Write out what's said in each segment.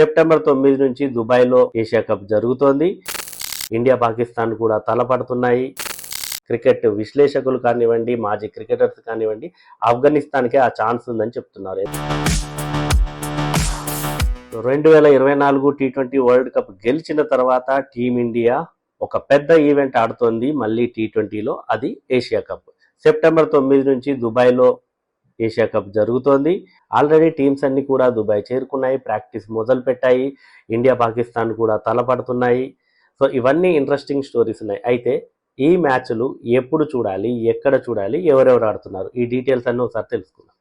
September తొమ్మిది నుంచి దుబాయ్లో ఏషియా కప్ జరుగుతోంది. ఇండియా పాకిస్తాన్ కూడా తలపడుతున్నాయి. క్రికెట్ విశ్లేషకులు కానివ్వండి మాజీ క్రికెటర్స్ కానివ్వండి ఆఫ్ఘనిస్తాన్కే ఆ ఛాన్స్ ఉందని చెప్తున్నారు. రెండు వేల ఇరవై నాలుగు టీ ట్వంటీ వరల్డ్ కప్ గెలిచిన తర్వాత టీమిండియా ఒక పెద్ద ఈవెంట్ ఆడుతోంది. మళ్ళీ టీ ట్వంటీలో అది ఏషియా కప్. సెప్టెంబర్ తొమ్మిది నుంచి దుబాయ్లో ఏషియా కప్ జరుగుతోంది. ఆల్రెడీ టీమ్స్ అన్ని కూడా దుబాయ్ చేరుకున్నాయి ప్రాక్టీస్ మొదలు పెట్టాయి ఇండియా పాకిస్తాన్ కూడా తలపడుతున్నాయి. సో ఇవన్నీ ఇంట్రెస్టింగ్ స్టోరీస్ ఉన్నాయి. అయితే ఈ మ్యాచ్లు ఎప్పుడు చూడాలి ఎక్కడ చూడాలి ఎవరెవరు ఆడుతున్నారు? ఈ డీటెయిల్స్ అన్నీ ఒకసారి తెలుసుకుందాం.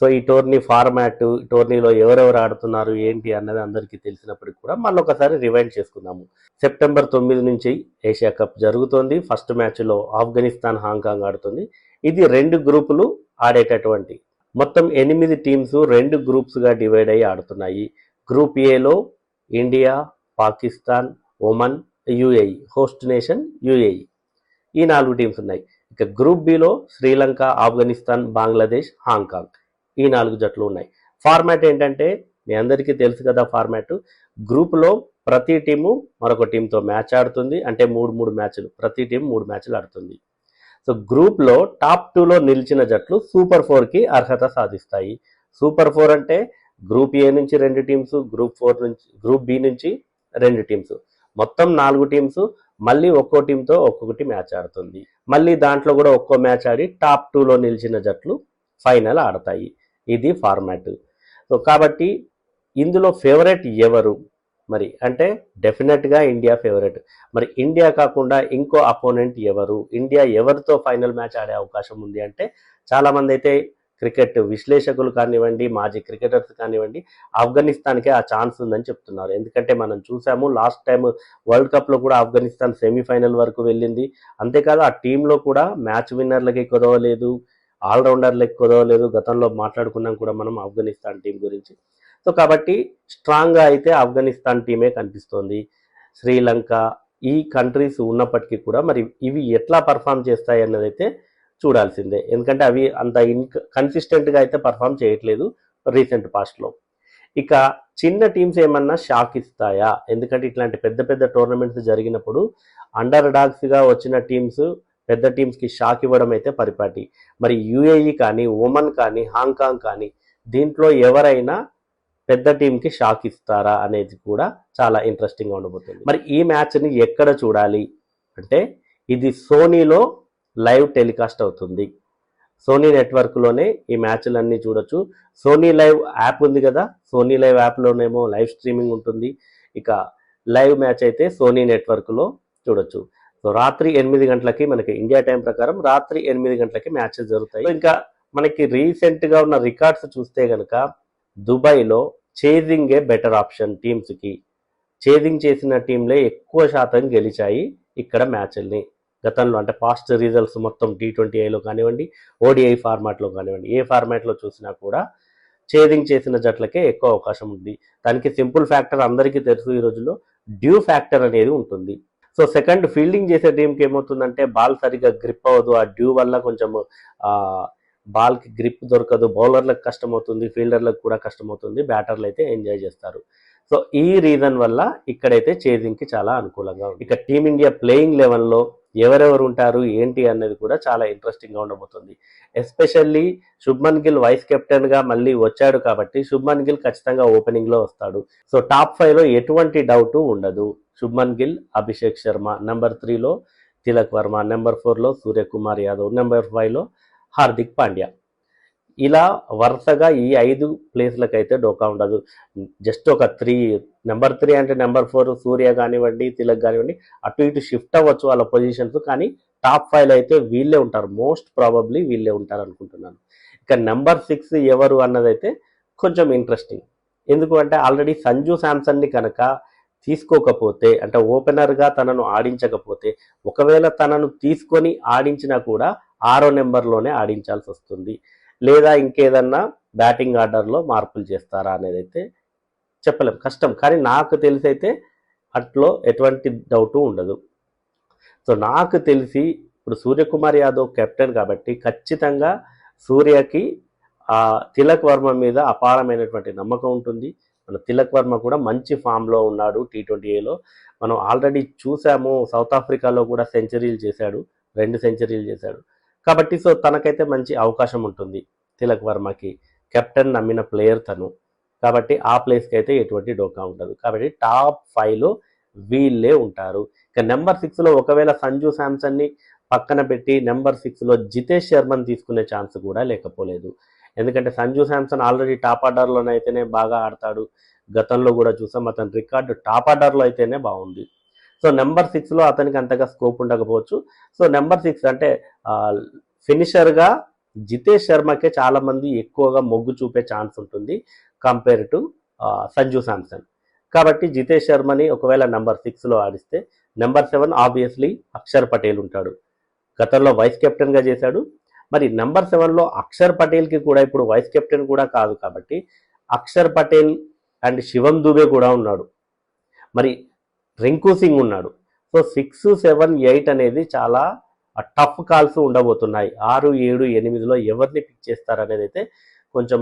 సో ఈ టోర్నీ ఫార్మాట్ టోర్నీలో ఎవరెవరు ఆడుతున్నారు ఏంటి అన్నది అందరికీ తెలిసినప్పటికి కూడా మళ్ళీ ఒకసారి రివైండ్ చేసుకుందాము. సెప్టెంబర్ తొమ్మిది నుంచి ఏషియా కప్ జరుగుతోంది. ఫస్ట్ మ్యాచ్లో ఆఫ్ఘనిస్తాన్ హాంకాంగ్ ఆడుతుంది. ఇది రెండు గ్రూపులు ఆడేటటువంటి మొత్తం ఎనిమిది టీమ్స్ రెండు గ్రూప్స్గా డివైడ్ అయ్యి ఆడుతున్నాయి. గ్రూప్ ఏలో India Pakistan Oman UAE host nation UAE. ఈ నాలుగు టీమ్స్ ఉన్నాయి. ఇక గ్రూప్ బిలో శ్రీలంక ఆఫ్ఘనిస్తాన్ బంగ్లాదేశ్ హాంకాంగ్. ఈ నాలుగు జట్లు ఉన్నాయి. ఫార్మాట్ ఏంటంటే మీ అందరికీ తెలుసు కదా ఫార్మాట్ గ్రూప్లో ప్రతి టీము మరొక టీంతో మ్యాచ్ ఆడుతుంది. అంటే మూడు మూడు మ్యాచ్లు. ప్రతి టీం మూడు మ్యాచ్లు ఆడుతుంది. సో గ్రూప్లో టాప్ టూలో నిలిచిన జట్లు సూపర్ ఫోర్కి అర్హత సాధిస్తాయి. సూపర్ ఫోర్ అంటే గ్రూప్ ఏ నుంచి రెండు టీమ్స్ గ్రూప్ ఫోర్ నుంచి గ్రూప్ బి నుంచి రెండు టీమ్స్ మొత్తం నాలుగు టీమ్స్ మళ్ళీ ఒక్కో టీంతో ఒక్కొక్కటి మ్యాచ్ ఆడుతుంది. మళ్ళీ దాంట్లో కూడా ఒక్కో మ్యాచ్ ఆడి టాప్ టూలో నిలిచిన జట్లు ఫైనల్ ఆడతాయి. ఇది ఫార్మాట్ సో కాబట్టి ఇందులో ఫేవరెట్ ఎవరు? మరి అంటే డెఫినెట్గా ఇండియా ఫేవరెట్ మరి ఇండియా కాకుండా ఇంకో అపోనెంట్ ఎవరు? ఇండియా ఎవరితో ఫైనల్ మ్యాచ్ ఆడే అవకాశం ఉంది అంటే చాలామంది అయితే క్రికెట్ విశ్లేషకులు కానివ్వండి మాజీ క్రికెటర్స్ కానివ్వండి ఆఫ్ఘనిస్తాన్కే ఆ ఛాన్స్ ఉందని చెప్తున్నారు. ఎందుకంటే మనం చూసాము లాస్ట్ టైం వరల్డ్ కప్లో కూడా ఆఫ్ఘనిస్తాన్ సెమీఫైనల్ వరకు వెళ్ళింది. అంతేకాదు ఆ టీంలో కూడా మ్యాచ్ విన్నర్లకి కుదవలేదు. ఆల్రౌండర్లకు కుదవలేదు గతంలో మాట్లాడుకున్నాం కూడా మనం ఆఫ్ఘనిస్తాన్ టీం గురించి. సో కాబట్టి స్ట్రాంగ్గా అయితే ఆఫ్ఘనిస్తాన్ టీమే కనిపిస్తోంది. శ్రీలంక ఈ కంట్రీస్ ఉన్నప్పటికీ కూడా మరి ఇవి ఎట్లా పర్ఫామ్ చేస్తాయి అన్నదైతే చూడాల్సిందే. ఎందుకంటే అవి అంత ఇన్ కన్సిస్టెంట్గా అయితే పర్ఫామ్ చేయట్లేదు రీసెంట్ పాస్ట్లో. ఇక చిన్న టీమ్స్ ఏమన్నా షాక్ ఇస్తాయా? ఎందుకంటే ఇట్లాంటి పెద్ద పెద్ద టోర్నమెంట్స్ జరిగినప్పుడు అండర్ డాగ్స్గా వచ్చిన టీమ్స్ పెద్ద టీమ్స్కి షాక్ ఇవ్వడం అయితే పరిపాటి. మరి యుఏఈ కానీ ఒమన్ కానీ హాంకాంగ్ కానీ దీంట్లో ఎవరైనా పెద్ద టీంకి షాక్ ఇస్తారా అనేది కూడా చాలా ఇంట్రెస్టింగ్గా ఉండబోతుంది. మరి ఈ మ్యాచ్ని ఎక్కడ చూడాలి? అంటే ఇది సోనీలో లైవ్ టెలికాస్ట్ అవుతుంది. సోనీ నెట్వర్క్లోనే ఈ మ్యాచ్లన్నీ చూడొచ్చు. సోనీ లైవ్ యాప్ ఉంది కదా? సోనీ లైవ్ యాప్లోనేమో లైవ్ స్ట్రీమింగ్ ఉంటుంది. ఇక లైవ్ మ్యాచ్ అయితే సోనీ నెట్వర్క్లో చూడొచ్చు. సో రాత్రి ఎనిమిది గంటలకి మనకి ఇండియా టైం ప్రకారం రాత్రి ఎనిమిది గంటలకి మ్యాచెస్ జరుగుతాయి. ఇంకా మనకి రీసెంట్గా ఉన్న రికార్డ్స్ చూస్తే కనుక దుబాయ్లో చేజింగే బెటర్ ఆప్షన్ టీమ్స్కి చేజింగ్ చేసిన టీంలే ఎక్కువ శాతం గెలిచాయి ఇక్కడ మ్యాచ్ల్ని. గతంలో అంటే పాస్ట్ రిజల్ట్స్ మొత్తం టీ ట్వంటీ ఐలో కానివ్వండి ఓడిఐ ఫార్మాట్లో కానివ్వండి ఏ ఫార్మాట్లో చూసినా కూడా చేజింగ్ చేసిన జట్లకే ఎక్కువ అవకాశం ఉంది. దానికి సింపుల్ ఫ్యాక్టర్ అందరికీ తెలుసు ఈ రోజుల్లో. డ్యూ ఫ్యాక్టర్ అనేది ఉంటుంది. సో సెకండ్ ఫీల్డింగ్ చేసే టీంకి ఏమవుతుందంటే బాల్ సరిగ్గా గ్రిప్ అవ్వదు. ఆ డ్యూ వల్ల కొంచెం బాల్కి గ్రిప్ దొరకదు బౌలర్లకు కష్టమవుతుంది ఫీల్డర్లకు కూడా కష్టమవుతుంది బ్యాటర్లు అయితే ఎంజాయ్ చేస్తారు. సో ఈ రీజన్ వల్ల ఇక్కడైతే చేజింగ్కి చాలా అనుకూలంగా ఉంది. ఇక టీమిండియా ప్లేయింగ్ లెవెన్లో ఎవరెవరు ఉంటారు ఏంటి అనేది కూడా చాలా ఇంట్రెస్టింగ్గా ఉండబోతుంది. ఎస్పెషల్లీ శుభ్మన్ గిల్ వైస్ కెప్టెన్గా మళ్ళీ వచ్చాడు కాబట్టి శుభ్మన్ గిల్ ఖచ్చితంగా ఓపెనింగ్లో వస్తాడు. సో టాప్ ఫైవ్లో ఎటువంటి డౌట్ ఉండదు. శుభ్మన్ గిల్ అభిషేక్ శర్మ నెంబర్ త్రీలో తిలక్ వర్మ నెంబర్ ఫోర్లో సూర్యకుమార్ యాదవ్ నెంబర్ ఫైవ్లో హార్దిక్ పాండ్యా. ఇలా వరుసగా ఈ ఐదు ప్లేస్లకు అయితే డోకా ఉండదు. జస్ట్ ఒక త్రీ నెంబర్ త్రీ అంటే నెంబర్ ఫోర్ సూర్య కానివ్వండి తిలక్ కానివ్వండి అటు ఇటు షిఫ్ట్ అవ్వచ్చు వాళ్ళ పొజిషన్స్. కానీ టాప్ ఫైవ్ అయితే వీళ్ళే ఉంటారు. మోస్ట్ ప్రాబబ్లీ వీళ్ళే ఉంటారు అనుకుంటున్నాను ఇక నెంబర్ సిక్స్ ఎవరు అన్నదైతే కొంచెం ఇంట్రెస్టింగ్. ఎందుకు అంటే ఆల్రెడీ సంజు శాంసన్ని కనుక తీసుకోకపోతే అంటే ఓపెనర్గా తనను ఆడించకపోతే ఒకవేళ తనను తీసుకొని ఆడించినా కూడా ఆరో నెంబర్లోనే ఆడించాల్సి వస్తుంది. లేదా ఇంకేదన్నా బ్యాటింగ్ ఆర్డర్లో మార్పులు చేస్తారా అనేది అయితే చెప్పలేం. కష్టం. కానీ నాకు తెలిసి అయితే అట్లో ఎటువంటి డౌటు ఉండదు. సో నాకు తెలిసి ఇప్పుడు సూర్యకుమార్ యాదవ్ కెప్టెన్ కాబట్టి ఖచ్చితంగా సూర్యకి ఆ తిలక్ వర్మ మీద అపారమైనటువంటి నమ్మకం ఉంటుంది. మన తిలక్ వర్మ కూడా మంచి ఫామ్లో ఉన్నాడు టీ ట్వంటీ ఏలో మనం ఆల్రెడీ చూసాము సౌత్ ఆఫ్రికాలో కూడా సెంచరీలు చేశాడు రెండు సెంచరీలు చేశాడు. కాబట్టి సో తనకైతే మంచి అవకాశం ఉంటుంది తిలక్ వర్మకి. కెప్టెన్ నమ్మిన ప్లేయర్ తను. కాబట్టి ఆ ప్లేస్కి అయితే ఎటువంటి డోకా ఉండదు. కాబట్టి టాప్ ఫైవ్లో వీళ్ళే ఉంటారు. ఇక నెంబర్ సిక్స్లో ఒకవేళ సంజు శాంసన్ని పక్కన పెట్టి నెంబర్ సిక్స్లో జితేష్ శర్మని తీసుకునే ఛాన్స్ కూడా లేకపోలేదు. ఎందుకంటే సంజు శాంసన్ ఆల్రెడీ టాప్ ఆర్డర్లోనే అయితేనే బాగా ఆడతాడు. గతంలో కూడా చూసాం అతని రికార్డు టాప్ ఆర్డర్లో అయితేనే బాగుంది. సో నెంబర్ సిక్స్లో అతనికి అంతగా స్కోప్ ఉండకపోవచ్చు. సో నెంబర్ సిక్స్ అంటే ఫినిషర్గా జితేష్ శర్మకే చాలామంది ఎక్కువగా మొగ్గు చూపే ఛాన్స్ ఉంటుంది కంపేర్ టు సంజు శాంసన్. కాబట్టి జితేష్ శర్మని ఒకవేళ నెంబర్ సిక్స్లో ఆడిస్తే number seven obviously Akshar Patel ఉంటాడు. గతంలో వైస్ కెప్టెన్గా చేశాడు మరి నెంబర్ సెవెన్లో అక్షర్ పటేల్కి కూడా ఇప్పుడు వైస్ కెప్టెన్ కూడా కాదు కాబట్టి అక్షర్ పటేల్ అండ్ శివం దుబే కూడా ఉన్నాడు. మరి రింకు సింగ్ ఉన్నాడు. సో సిక్స్ సెవెన్ ఎయిట్ అనేది చాలా టఫ్ కాల్స్ ఉండబోతున్నాయి. ఆరు ఏడు ఎనిమిదిలో ఎవరిని పిక్ చేస్తారనేది అయితే కొంచెం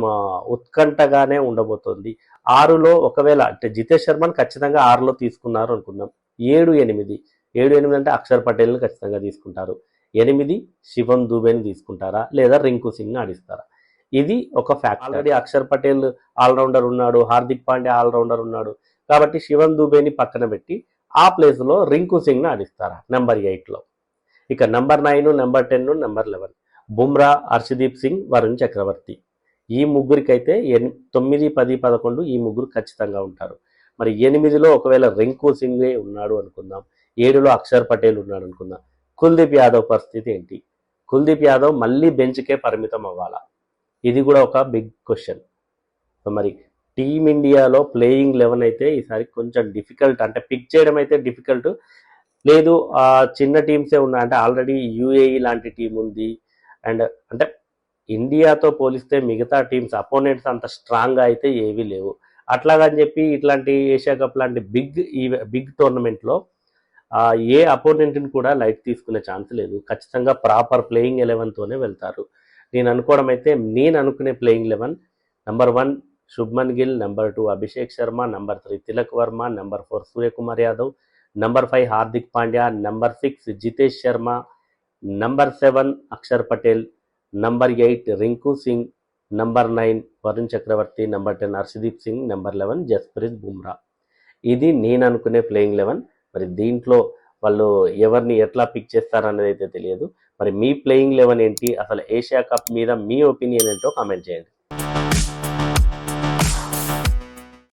ఉత్కంఠగానే ఉండబోతుంది. ఆరులో ఒకవేళ అంటే జితేష్ శర్మని ఖచ్చితంగా ఆరులో తీసుకున్నారు అనుకుందాం. ఏడు ఎనిమిది. ఏడు ఎనిమిది అంటే అక్షర్ పటేల్ని ఖచ్చితంగా తీసుకుంటారు. ఎనిమిది శివం దూబేని తీసుకుంటారా? లేదా రింకు సింగ్ ఆడిస్తారా? ఇది ఒక fact already Akshar Patel allrounder ఉన్నాడు హార్దిక్ పాండ్యా ఆల్రౌండర్ ఉన్నాడు. కాబట్టి శివం దూబేని పక్కన పెట్టి ఆ ప్లేస్లో రింకు సింగ్ని ఆడిస్తారా? నెంబర్ ఎయిట్లో ఇక number nine number ten number eleven Bumrah Harshdeep Singh Varun Chakravarthy. ఈ ముగ్గురికైతే ఎన్ తొమ్మిది పది పదకొండు ఈ ముగ్గురు ఖచ్చితంగా ఉంటారు. మరి ఎనిమిదిలో ఒకవేళ రింకు సింగే ఉన్నాడు అనుకుందాం. ఏడులో అక్షర్ పటేల్ ఉన్నాడు అనుకుందాం. కుల్దీప్ యాదవ్ పరిస్థితి ఏంటి? కుల్దీప్ యాదవ్ మళ్ళీ బెంచ్కే పరిమితం అవ్వాలా? ఇది కూడా ఒక బిగ్ క్వశ్చన్. సో మరి టీమిండియాలో ప్లేయింగ్ లెవెన్ అయితే ఈసారి కొంచెం డిఫికల్ట్ అంటే పిక్ చేయడం అయితే డిఫికల్ట్. లేదు ఆ చిన్న టీమ్సే ఉన్నాయి అంటే ఆల్రెడీ యూఏఈ లాంటి టీం ఉంది. అండ్ అంటే ఇండియాతో పోలిస్తే మిగతా టీమ్స్ అపోనెంట్స్ అంత స్ట్రాంగ్గా అయితే ఏవీ లేవు. అట్లాగని చెప్పి ఇట్లాంటి ఏషియా కప్ లాంటి బిగ్ బిగ్ టోర్నమెంట్లో ఏ అపోనెంట్ని కూడా లైట్ తీసుకునే ఛాన్స్ లేదు. ఖచ్చితంగా ప్రాపర్ ప్లేయింగ్ ఎలెవెన్తోనే వెళ్తారు. నేను అనుకోవడం అయితే నేను అనుకునే playing eleven number one Shubman Gill number two Abhishek Sharma number three Tilak Varma number four Suryakumar Yadav number five Hardik Pandya number six Jitesh Sharma number seven Akshar Patel number eight Rinku Singh number nine Varun Chakravarthy number ten Harshdeep Singh number eleven Jasprit Bumrah. ఇది నేను అనుకునే playing eleven మరి దీంట్లో వాళ్ళు ఎవరిని ఎట్లా pick చేస్తారనేది అయితే తెలియదు. మరి మీ ప్లేయింగ్ లెవెన్ ఏంటి? అసలు ఏషియా కప్ మీద మీ ఒపీనియన్ ఏంటో కామెంట్ చేయండి.